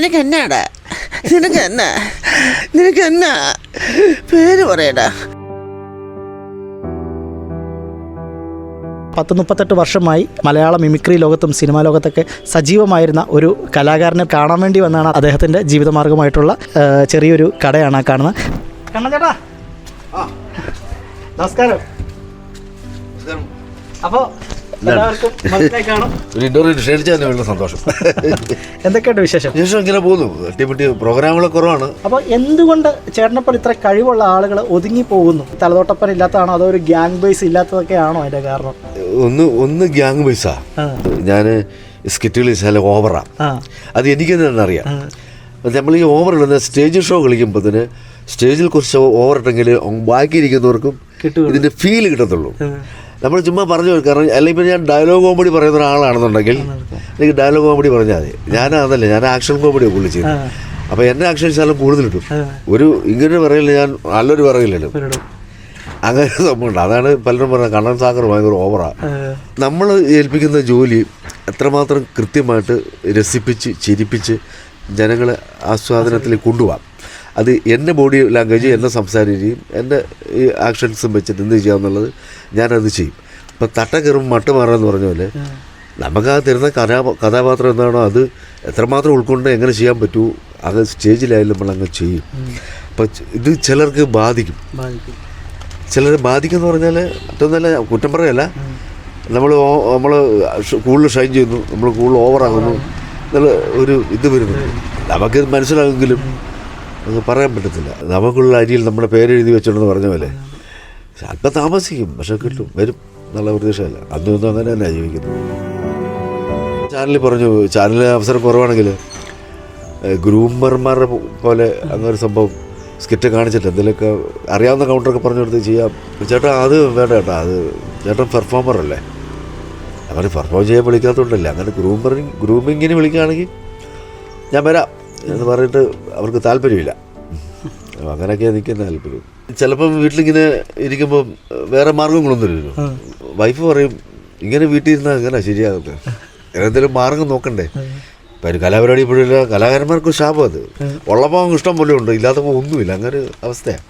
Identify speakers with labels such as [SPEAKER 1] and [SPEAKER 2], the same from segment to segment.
[SPEAKER 1] നിനക്ക് എന്നാടാ നിനക്ക് എന്നാ നിനക്ക് എന്നാ പേര് പറയടാ.
[SPEAKER 2] പത്ത് മുപ്പത്തെട്ട് വർഷമായി മലയാള മിമിക്രി ലോകത്തും സിനിമാ ലോകത്തൊക്കെ സജീവമായിരുന്ന ഒരു കലാകാരനെ കാണാൻ വേണ്ടി വന്നാണ് അദ്ദേഹത്തിന്റെ ജീവിതമാർഗമായിട്ടുള്ള ചെറിയൊരു കടയാണ് ആ കാണുന്നത്. കണ്ണൻ ചേട്ടാ. നമസ്കാരം. അപ്പോൾ
[SPEAKER 3] ഒരു ഇന്റർവ്യൂ ക്ഷണിച്ചതിന് വളരെ സന്തോഷം.
[SPEAKER 2] എന്തൊക്കെയുണ്ട് വിശേഷം?
[SPEAKER 3] വിശേഷം ഇങ്ങനെ പോകുന്നു. അടിപൊളി പ്രോഗ്രാമുകളൊക്കെ കുറവാണ്.
[SPEAKER 2] അപ്പോൾ എന്തുകൊണ്ട് ചേട്ടനപ്പോൾ ഇത്ര കഴിവുള്ള ആളുകൾ ഒതുങ്ങി പോകുന്നു തലതോട്ടപ്പൻ ഇല്ലാത്തതാണോ അതോ ഒരു ഗ്യാങ് ബേസ് ഇല്ലാത്തതൊക്കെ ആണോ അതിന്റെ കാരണം?
[SPEAKER 3] ഒന്ന് ഒന്ന് ഗ്യാങ് ബേസാ
[SPEAKER 2] ഞാൻ
[SPEAKER 3] ഞാൻ സ്കിറ്റുകൾ ചില ഓവറാ
[SPEAKER 2] ആ.
[SPEAKER 3] അത് എനിക്ക് തന്നെ അറിയാം നമ്മൾ ഈ ഓവർ ഇടുന്ന സ്റ്റേജ് ഷോ കളിക്കുമ്പോഴത്തേന് സ്റ്റേജിൽ കുറച്ച് ഓവർ ഇട്ടെങ്കിൽ ബാക്കിയിരിക്കുന്നവർക്കും
[SPEAKER 2] ഇരിക്കുന്നവർക്കും
[SPEAKER 3] ഇതിന്റെ ഫീൽ കിട്ടത്തുള്ളൂ. നമ്മൾ ചുമ്മാ പറഞ്ഞു കാരണം അല്ലെങ്കിൽ ഇപ്പം ഞാൻ ഡയലോഗ് കോമഡി പറയുന്ന ഒരാളാണെന്നുണ്ടെങ്കിൽ എനിക്ക് ഡയലോഗ് കോമഡി പറഞ്ഞാൽ മതി. ഞാൻ അതല്ല ഞാൻ ആക്ഷൻ കോമഡിയാണ് പുള്ളി ചെയ്യുന്നത്. അപ്പോൾ എന്റെ ആക്ഷൻ ശാലം കൂടുതൽ കിട്ടും ഒരു ഇങ്ങനെ പറയില്ല ഞാൻ നല്ലൊരു പറയില്ലല്ലോ അങ്ങനെ സംഭവമുണ്ട് അതാണ് പലരും പറഞ്ഞത് കണ്ണൻ സാഗർ ഭയങ്കര ഓവറാണ് നമ്മൾ ഏൽപ്പിക്കുന്ന ജോലി എത്രമാത്രം കൃത്യമായിട്ട് രസിപ്പിച്ച് ചിരിപ്പിച്ച് ജനങ്ങളെ ആസ്വാദനത്തിൽ കൊണ്ടുപോകാം അത് എന്റെ ബോഡി ലാംഗ്വേജ് എന്റെ സംസാര രീതിയും എന്റെ ഈ ആക്ഷൻസും വെച്ചിട്ട് എന്ത് ചെയ്യാമെന്നുള്ളത് ഞാനത് ചെയ്യും. ഇപ്പം തട്ട കയറും മട്ട് മാറാമെന്ന് പറഞ്ഞ പോലെ നമുക്ക് ആ തരുന്ന കഥാ കഥാപാത്രം എന്താണോ അത് എത്രമാത്രം ഉൾക്കൊണ്ട് എങ്ങനെ ചെയ്യാൻ പറ്റൂ അത് സ്റ്റേജിലായാലും നമ്മൾ അങ്ങ് ചെയ്യും. അപ്പം ഇത് ചിലർക്ക് ബാധിക്കും.
[SPEAKER 2] ബാധിക്കും.
[SPEAKER 3] ചിലരെ ബാധിക്കുന്ന പറഞ്ഞാൽ ഏറ്റവും നല്ല കുറ്റം പറയല്ല. നമ്മൾ നമ്മൾ കൂടുതൽ ഷൈൻ ചെയ്യുന്നു നമ്മൾ കൂടുതൽ ഓവറാകുന്നു എന്നുള്ള ഒരു ഇത് വരുന്നു. നമുക്ക് മനസ്സിലാകുമെങ്കിലും അത് പറയാൻ പറ്റത്തില്ല. നമുക്കുള്ള അരിയിൽ നമ്മുടെ പേരെഴുതി വെച്ചോണ്ടെന്ന് പറഞ്ഞ പോലെ. അല്പം താമസിക്കും. പക്ഷെ കിട്ടും. വരും. നല്ല പ്രതീക്ഷയല്ല. അന്നും അങ്ങനെ തന്നെ ജീവിക്കുന്നത്. ചാനലിൽ പറഞ്ഞു ചാനലിൽ അവസരം കുറവാണെങ്കിൽ ഗ്രൂമർമാരുടെ പോലെ അങ്ങനെ സംഭവം സ്കിറ്റ് കാണിച്ചിട്ട് എന്തെങ്കിലുമൊക്കെ അറിയാവുന്ന കൗണ്ടറൊക്കെ പറഞ്ഞു കൊടുത്ത് ചെയ്യാം. ചേട്ടാ അത് വേണ്ട ചേട്ടാ. അത് ചേട്ടൻ പെർഫോമർ അല്ലേ? അങ്ങനെ പെർഫോം ചെയ്യാൻ വിളിക്കാത്തതുകൊണ്ടല്ലേ. അങ്ങനെ ഗ്രൂമറിങ് ഗ്രൂമിങ്ങിന് വിളിക്കുകയാണെങ്കിൽ ഞാൻ വരാം. എന്ന് പറഞ്ഞിട്ട് അവർക്ക് താല്പര്യമില്ല. അപ്പോൾ അങ്ങനെയൊക്കെ നിൽക്കുന്ന താല്പര്യം. ചിലപ്പം വീട്ടിലിങ്ങനെ ഇരിക്കുമ്പോൾ വേറെ മാർഗങ്ങളൊന്നും ഇല്ലല്ലോ. വൈഫ് പറയും ഇങ്ങനെ വീട്ടിൽ ഇരുന്നാൽ അങ്ങനെ ശരിയാകുന്നത് എന്തെങ്കിലും മാർഗം നോക്കണ്ടേ? ഇപ്പം ഒരു കലാപരിപാടി ഇപ്പോഴില്ല കലാകാരന്മാർക്ക് ശാപം അത്. ഉള്ളപ്പോൾ ഇഷ്ടം പോലെ ഉണ്ട് ഇല്ലാത്തപ്പോൾ ഒന്നുമില്ല. അങ്ങനെ ഒരു അവസ്ഥയാണ്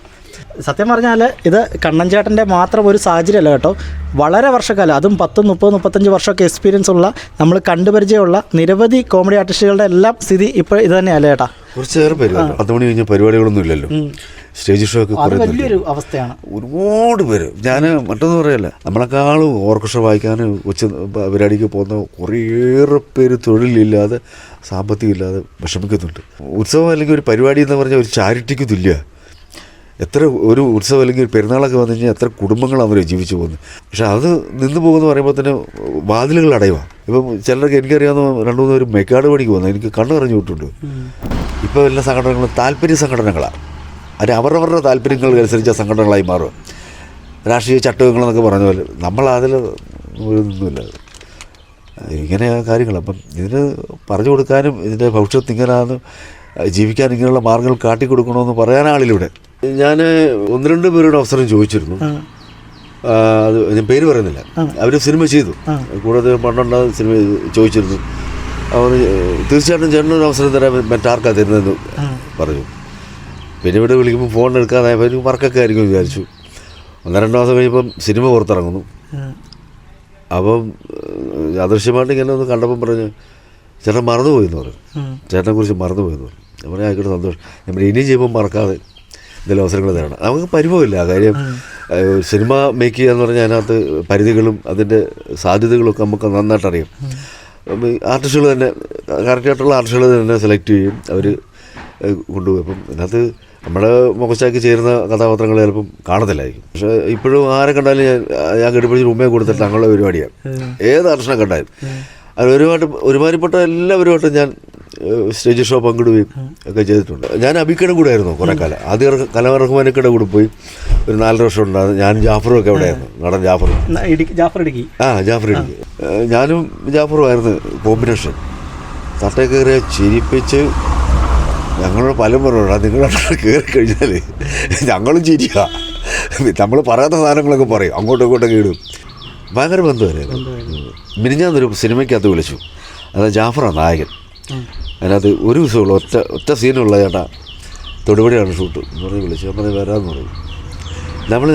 [SPEAKER 2] സത്യം പറഞ്ഞാൽ ഇത് കണ്ണൻ ചേട്ടന്റെ മാത്രം ഒരു സാഹചര്യമല്ല കേട്ടോ. വളരെ വർഷക്കാലം അതും പത്ത് മുപ്പത് മുപ്പത്തഞ്ച് വർഷമൊക്കെ എക്സ്പീരിയൻസ് ഉള്ള നമ്മൾ കണ്ടുപരിചയമുള്ള നിരവധി കോമഡി ആർട്ടിസ്റ്റുകളുടെ എല്ലാം സ്ഥിതി ഇപ്പോൾ ഇത് തന്നെയല്ലേ ചേട്ടാ
[SPEAKER 3] കുറച്ചേറെ പേര്. പത്ത് മണി കഴിഞ്ഞ പരിപാടികളൊന്നും ഇല്ലല്ലോ. സ്റ്റേജ് ഷോ ഒക്കെ
[SPEAKER 2] വലിയൊരു അവസ്ഥയാണ്.
[SPEAKER 3] ഒരുപാട് പേര്. ഞാൻ മറ്റൊന്നും പറയല്ല. നമ്മളെക്കാളും ഓർക്കസ്ട്ര വായിക്കാൻ ഉച്ച പരിപാടിക്ക് പോകുന്ന കുറേയേറെ പേര് തൊഴിലില്ലാതെ സാമ്പത്തികം ഇല്ലാതെ വിഷമിക്കുന്നുണ്ട്. ഉത്സവം അല്ലെങ്കിൽ ഒരു പരിപാടി എന്ന് പറഞ്ഞാൽ ഒരു ചാരിറ്റിക്ക് തുല്യ. എത്ര ഒരു ഉത്സവം അല്ലെങ്കിൽ ഒരു പെരുന്നാളൊക്കെ വന്നു കഴിഞ്ഞാൽ എത്ര കുടുംബങ്ങൾ അവർ ജീവിച്ചു പോകുന്നത് പക്ഷെ അത് നിന്ന് പോകുമെന്ന് പറയുമ്പോൾ തന്നെ വാതിലുകൾ അടയുക ഇപ്പം ചിലർക്ക് എനിക്കറിയാവുന്ന രണ്ടു മൂന്ന് ഒരു മെക്കാട് പണിക്ക് പോകുന്നത് എനിക്ക് കണ്ണു പറഞ്ഞു വിട്ടുണ്ട് ഇപ്പോൾ എല്ലാ സംഘടനകളും താല്പര്യ സംഘടനകളാണ് അത് അവരവരുടെ താല്പര്യങ്ങൾക്ക് അനുസരിച്ച സംഘടനകളായി മാറും രാഷ്ട്രീയ ചട്ടകങ്ങളെന്നൊക്കെ പറഞ്ഞ പോലെ നമ്മൾ അതിൽ ഒന്നുമില്ല ഇങ്ങനെ കാര്യങ്ങൾ. അപ്പം ഇതിന് പറഞ്ഞു കൊടുക്കാനും ഇതിന്റെ ഭവിഷ്യത്ത് ഇങ്ങനെയാണെന്ന് ജീവിക്കാൻ ഇങ്ങനെയുള്ള മാർഗങ്ങൾ കാട്ടിക്കൊടുക്കണമെന്ന് പറയാൻ ആളിലൂടെ ഞാൻ ഒന്ന് രണ്ട് പേരോട് അവസരം ചോദിച്ചിരുന്നു. അത് ഞാൻ പേര് പറയുന്നില്ല. അവർ സിനിമ ചെയ്തു. കൂടുതൽ പണ്ടുണ്ട സിനിമ ചോദിച്ചിരുന്നു. അവർ തീർച്ചയായിട്ടും ചേട്ടനൊരു അവസരം തരാൻ മറ്റാർക്കാ തരുന്നതെന്ന് പറഞ്ഞു. പിന്നെ ഇവിടെ വിളിക്കുമ്പോൾ ഫോൺ എടുക്കാതെ ഒരു വർക്കൊക്കെ ആയിരിക്കും വിചാരിച്ചു. ഒന്ന് രണ്ടോ മാസം കഴിയുമ്പം സിനിമ പുറത്തിറങ്ങുന്നു. അപ്പം അദൃശ്യമായിട്ട് ഇങ്ങനെ ഒന്ന് കണ്ടപ്പം പറഞ്ഞു ചേട്ടൻ മറന്നുപോയി എന്ന് പറഞ്ഞു. ചേട്ടനെ കുറിച്ച് മറന്നുപോയി എന്ന് പറഞ്ഞു. ഞാൻ പറഞ്ഞു ആയിക്കോട്ടെ സന്തോഷം. നമ്മൾ ഇനിയും ചെയ്യുമ്പോൾ മറക്കാതെ. എന്തെങ്കിലും അവസരങ്ങൾ തരണം. നമുക്ക് പരിഭവമില്ല. കാര്യം സിനിമ മേക്ക് ചെയ്യുക എന്ന് പറഞ്ഞാൽ അതിനകത്ത് പരിധികളും അതിന്റെ സാധ്യതകളും ഒക്കെ നമുക്ക് നന്നായിട്ട് അറിയാം. ആർട്ടിസ്റ്റുകൾ തന്നെ കറക്റ്റായിട്ടുള്ള ആർട്ടിസ്റ്റുകൾ തന്നെ സെലക്ട് ചെയ്യും. അവർ കൊണ്ടുപോകും. അപ്പം അതിനകത്ത് നമ്മുടെ മുഖശാക്കി ചേരുന്ന കഥാപാത്രങ്ങൾ ചിലപ്പം കാണത്തില്ലായിരിക്കും. പക്ഷേ ഇപ്പോഴും ആരെ കണ്ടാലും ഞാൻ ഞാൻ കെട്ടിപ്പിടിച്ച് ഉമ്മയെ കൊടുത്തിട്ട് അങ്ങനെയുള്ള പരിപാടിയാണ്. ഏത് ആർട്ടിസ്റ്റിനെ കണ്ടാലും. അത് ഒരുപാട് ഒരുമാതിരിപ്പെട്ട എല്ലാവരുമായിട്ടും ഞാൻ സ്റ്റേജ് ഷോ പങ്കിടുകയും ഒക്കെ ചെയ്തിട്ടുണ്ട്. ഞാൻ അബിക്കയുടെ കൂടെ ആയിരുന്നു കുറേ കാലം. ആദ്യം കലവറഹ്മാനക്കയുടെ കൂടെ പോയി ഒരു നാലര വർഷം ഉണ്ടായിരുന്നു. ഞാൻ ജാഫറും ഒക്കെ അവിടെയായിരുന്നു. നടൻ ജാഫറും.
[SPEAKER 2] ജാഫർ ഇടുക്കി.
[SPEAKER 3] ആ ജാഫർ ഇടുക്കി. ഞാനും ജാഫറും ആയിരുന്നു കോമ്പിനേഷൻ. തട്ടേ കയറിയ ചിരിപ്പിച്ച് ഞങ്ങളോട് പലരും പറഞ്ഞോടാ നിങ്ങളുടെ കയറി കഴിഞ്ഞാൽ ഞങ്ങളും ചിരിക്കുക നമ്മൾ പറയാത്ത സാധനങ്ങളൊക്കെ പറയും. അങ്ങോട്ടും ഇങ്ങോട്ടൊക്കെ ഇടും. ഭയങ്കര ബന്ധമായിരുന്നു. മിനിഞ്ഞാന്നൊരു സിനിമയ്ക്കകത്ത് വിളിച്ചു. അത് ജാഫറാണ് നായകൻ. അതിനകത്ത് ഒരു ദിവസമുള്ള. ഒറ്റ ഒറ്റ സീനുള്ള ചേട്ടാ. തൊടുപടിയാണ് ഷൂട്ട്. എന്ന് പറഞ്ഞ് വിളിച്ചു. പറഞ്ഞ് വരാമെന്ന് പറയും നമ്മൾ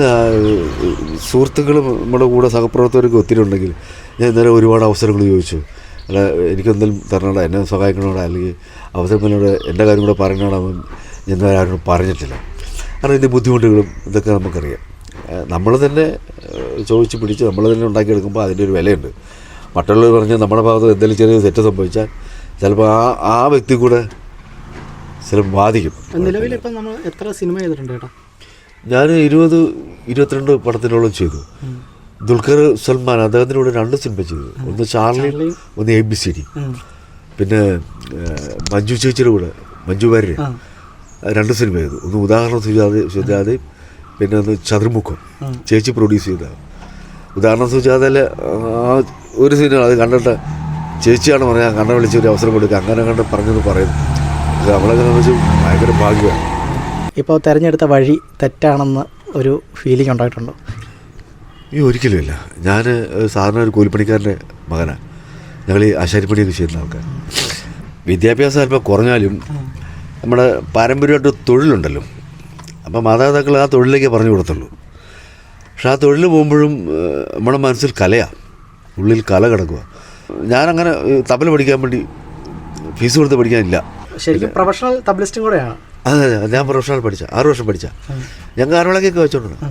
[SPEAKER 3] സുഹൃത്തുക്കളും നമ്മുടെ കൂടെ സഹപ്രവർത്തകരൊക്കെ ഒത്തിരി ഉണ്ടെങ്കിൽ ഞാൻ ഇന്നലെ ഒരുപാട് അവസരങ്ങൾ ചോദിച്ചു. അല്ല എനിക്കെന്തെങ്കിലും തരണോടാ? എന്നെ സഹായിക്കണോടാ? അല്ലെങ്കിൽ അവസരം എന്നോട് എന്റെ കാര്യം കൂടെ പറയണോടാ? ഞാൻ ആരോടും പറഞ്ഞിട്ടില്ല. കാരണം ഇതിന്റെ ബുദ്ധിമുട്ടുകളും ഇതൊക്കെ നമുക്കറിയാം. നമ്മൾ തന്നെ ചോദിച്ച് പിടിച്ച് നമ്മൾ തന്നെ ഉണ്ടാക്കിയെടുക്കുമ്പോൾ അതിന്റെ ഒരു വിലയുണ്ട്. മറ്റുള്ളവർ പറഞ്ഞാൽ നമ്മുടെ ഭാഗത്ത് എന്തെങ്കിലും ചെറിയ തെറ്റ് സംഭവിച്ചാൽ ചിലപ്പോൾ ആ ആ വ്യക്തി കൂടെ ചിലപ്പോൾ ബാധിക്കും.
[SPEAKER 2] നിലവിൽ ഇപ്പം നമ്മൾ എത്ര സിനിമ ചെയ്തിട്ടുണ്ട് ചേട്ടാ
[SPEAKER 3] ഞാൻ ഇരുപത് ഇരുപത്തിരണ്ട് പടത്തിനോളം ചെയ്തു. ദുൽഖർ സൽമാൻ അദ്ദേഹത്തിന്റെ കൂടെ രണ്ട് സിനിമ ചെയ്തു. ഒന്ന് ചാർലി ഒന്ന് എ ബി സി ഡി പിന്നെ മഞ്ജു ചേച്ചിയുടെ കൂടെ മഞ്ജു വാര്യ രണ്ട് സിനിമ ചെയ്തു. ഒന്ന് ഉദാഹരണം സുജാതെ സുജാതയും പിന്നെ ഒന്ന് ചതുർമുഖം. ചേച്ചി പ്രൊഡ്യൂസ് ചെയ്ത. ഉദാഹരണം സുജാതയിലെ ആ ഒരു സിനിമ അത് കണ്ടിട്ട് ചേച്ചിയാണ് പറഞ്ഞാൽ കണ്ണ വിളിച്ച് ഒരു അവസരം കൊടുക്കുക അങ്ങനെ കണ്ട് പറഞ്ഞെന്ന് പറയുന്നു ഇത് നമ്മളെ വെച്ച് ഭയങ്കര ഭാഗ്യമാണ്.
[SPEAKER 2] ഇപ്പോൾ തിരഞ്ഞെടുത്ത വഴി തെറ്റാണെന്ന് ഒരു ഫീലിംഗ് ഉണ്ടായിട്ടുണ്ടോ?
[SPEAKER 3] ഈ ഒരിക്കലും ഇല്ല. ഞാൻ സാധാരണ ഒരു കൂലിപ്പണിക്കാരന്റെ മകനാണ് ഞങ്ങൾ ഈ ആശാരിപ്പണിയൊക്കെ ചെയ്യുന്ന ആൾക്കാർ. വിദ്യാഭ്യാസം അല്പം കുറഞ്ഞാലും നമ്മുടെ പാരമ്പര്യമായിട്ട് തൊഴിലുണ്ടല്ലോ. അപ്പം മാതാപിതാക്കൾ ആ തൊഴിലേക്ക് പറഞ്ഞു കൊടുത്തുള്ളൂ. പക്ഷെ ആ തൊഴിൽ പോകുമ്പോഴും നമ്മുടെ മനസ്സിൽ കലയാണ് ഉള്ളിൽ കല കിടക്കുക ഞാനങ്ങനെ തബല പഠിക്കാൻ വേണ്ടി ഫീസ് കൊടുത്ത് പഠിക്കാനില്ല.
[SPEAKER 2] ശരിക്കും പ്രൊഫഷണൽ തബ്ലിസ്റ്റും കൂടെയാണ്
[SPEAKER 3] അതെ അതെ ഞാൻ പ്രൊഫഷണൽ പഠിച്ച ആറ് വർഷം പഠിച്ച. ഞാൻ ഗാനമേളക്കൊക്കെ വെച്ചോണ്ട്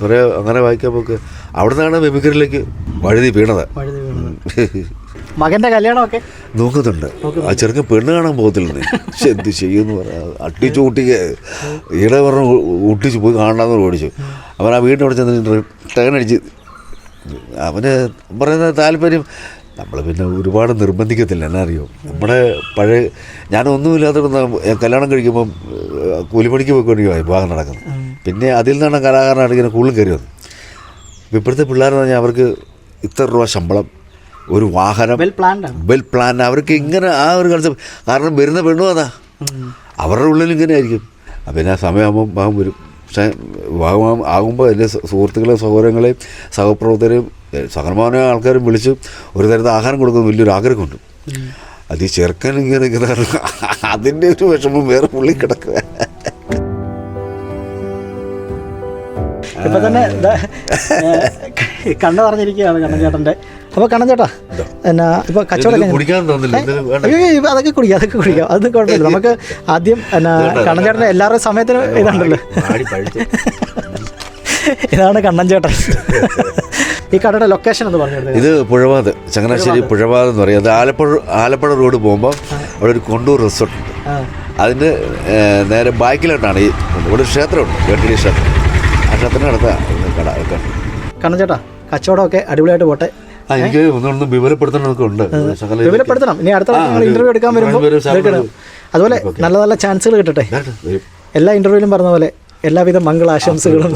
[SPEAKER 3] കുറേ അങ്ങനെ വായിക്കാൻ പോക്ക്. അവിടെ നിന്നാണ് മെമിക്രിയിലേക്ക് വഴുതി വീണത്.
[SPEAKER 2] മകന്റെ കല്യാണമൊക്കെ?
[SPEAKER 3] നോക്കുന്നുണ്ട്. ആ ചെറുക്കൻ പെണ്ണ് കാണാൻ പോകത്തില്ലെന്ന് പക്ഷെ എന്ത് ചെയ്യുമെന്ന് പറയാ അട്ടിച്ചു ഊട്ടിക്ക് ഈടെ പറഞ്ഞ് ഊട്ടിച്ച് പോയി കാണാമെന്ന് ഓടിച്ചു. അവൻ ആ വീടിന്റെ അവിടെ ചെന്ന് ടേണടിച്ച് അവന് പറയുന്ന താല്പര്യം നമ്മൾ പിന്നെ ഒരുപാട് നിർബന്ധിക്കത്തില്ല എന്നാ അറിയോ? നമ്മുടെ പഴയ ഞാനൊന്നുമില്ലാത്ത കല്യാണം കഴിക്കുമ്പം കൂലിപ്പണിക്ക് പോയിക്കൊണ്ടിരിക്കുക വിവാഹം നടക്കുന്നത്. പിന്നെ അതിൽ നിന്നാണ് കലാകാരനാണ് ഇങ്ങനെ കൂടുതൽ കയറി വന്നത്. ഇപ്പം ഇപ്പോഴത്തെ പിള്ളേരെന്ന് പറഞ്ഞാൽ അവർക്ക് ഇത്ര രൂപ ശമ്പളം ഒരു വാഹനം
[SPEAKER 2] വെൽ പ്ലാൻ ആണ്.
[SPEAKER 3] വെൽ പ്ലാൻ അവർക്ക് ഇങ്ങനെ ആ ഒരു കൺസെപ്റ്റ് കാരണം വരുന്ന പെണ്ണു അതാ. അവരുടെ ഉള്ളിൽ ഇങ്ങനെ ആയിരിക്കും. പിന്നെ ആ സമയമാകുമ്പം ഭാഗം വരും. പക്ഷേ വിവാഹം ആകുമ്പോൾ എന്റെ സുഹൃത്തുക്കളെയും സഹോദരങ്ങളെയും സഹപ്രവർത്തകരെയും സഹനമായ ആൾക്കാരും വിളിച്ച് ഒരു തരത്തിൽ ആഹാരം കൊടുക്കുന്ന വലിയൊരു ആഗ്രഹമുണ്ട്. അത് ഈ ചെറുക്കൻ ഇങ്ങനെ ഇങ്ങനെ അതിന്റെ ഒരു വിഷമം വേറെ പുള്ളി കിടക്കുക.
[SPEAKER 2] ഇപ്പൊ തന്നെ ദാ, പറഞ്ഞിരിക്കുകയാണ് കണ്ണൻ ചേട്ടന്റെ അപ്പോൾ കണ്ണൻ ചേട്ടാ എന്നാ ഇപ്പോൾ കച്ചവടം അയ്യോ അതൊക്കെ കുടിക്കാം അതൊക്കെ കുടിക്കാം. അതൊന്നും കുഴപ്പമില്ല. നമുക്ക് ആദ്യം എന്നാ കണ്ണൻ ചേട്ടന്റെ എല്ലാവരുടെയും സമയത്തിന് ഇതുണ്ടല്ലോ ഇതാണ് കണ്ണൻ ചേട്ടൻ ഈ കടയുടെ ലൊക്കേഷൻ എന്ന് പറഞ്ഞു
[SPEAKER 3] ഇത് പുഴവാത് ചങ്ങനാശ്ശേരി പുഴവാത് എന്ന് പറയും അത് ആലപ്പുഴ ആലപ്പുഴ റോഡ് പോകുമ്പോൾ അവിടെ ഒരു കൊണ്ടൂർ റിസോർട്ട് ഉണ്ട് അതിന്റെ നേരെ ബാക്കിലോട്ടാണ് ഈ ഇവിടെ ഒരു ക്ഷേത്രമുണ്ട് വെട്ടിടി ക്ഷേത്രം ആ ക്ഷേത്രത്തിന് അടുത്ത കട
[SPEAKER 2] കണ്ണൻ ചേട്ടാ കച്ചവടമൊക്കെ അടിപൊളിയായിട്ട് പോട്ടെ
[SPEAKER 3] എനിക്ക് ഒന്നൊന്നും വിവരപ്പെടുത്തണമൊക്കെ ഉണ്ട്
[SPEAKER 2] വിവരപ്പെടുത്തണം ഇനി അടുത്ത ഇന്റർവ്യൂ എടുക്കാൻ വരുമ്പോൾ. അതുപോലെ നല്ല നല്ല ചാൻസുകൾ കിട്ടട്ടെ എല്ലാ ഇന്റർവ്യൂവിലും പറഞ്ഞ പോലെ എല്ലാവിധ മംഗളാശംസകളും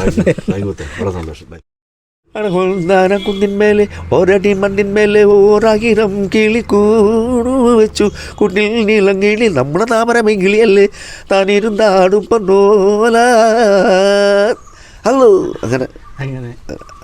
[SPEAKER 3] കുന്നിന്മേലെ ഒരടി മണ്ണിന്മേലെ ഓരായിരം കിളി വെച്ചു. കുട്ടിൽ നീളം കിളി നമ്മുടെ താമരമേ കിളിയല്ലേ താനിരുന്നാടും പൊന്നോല. ഹലോ അങ്ങനെ.
[SPEAKER 2] അങ്ങനെ.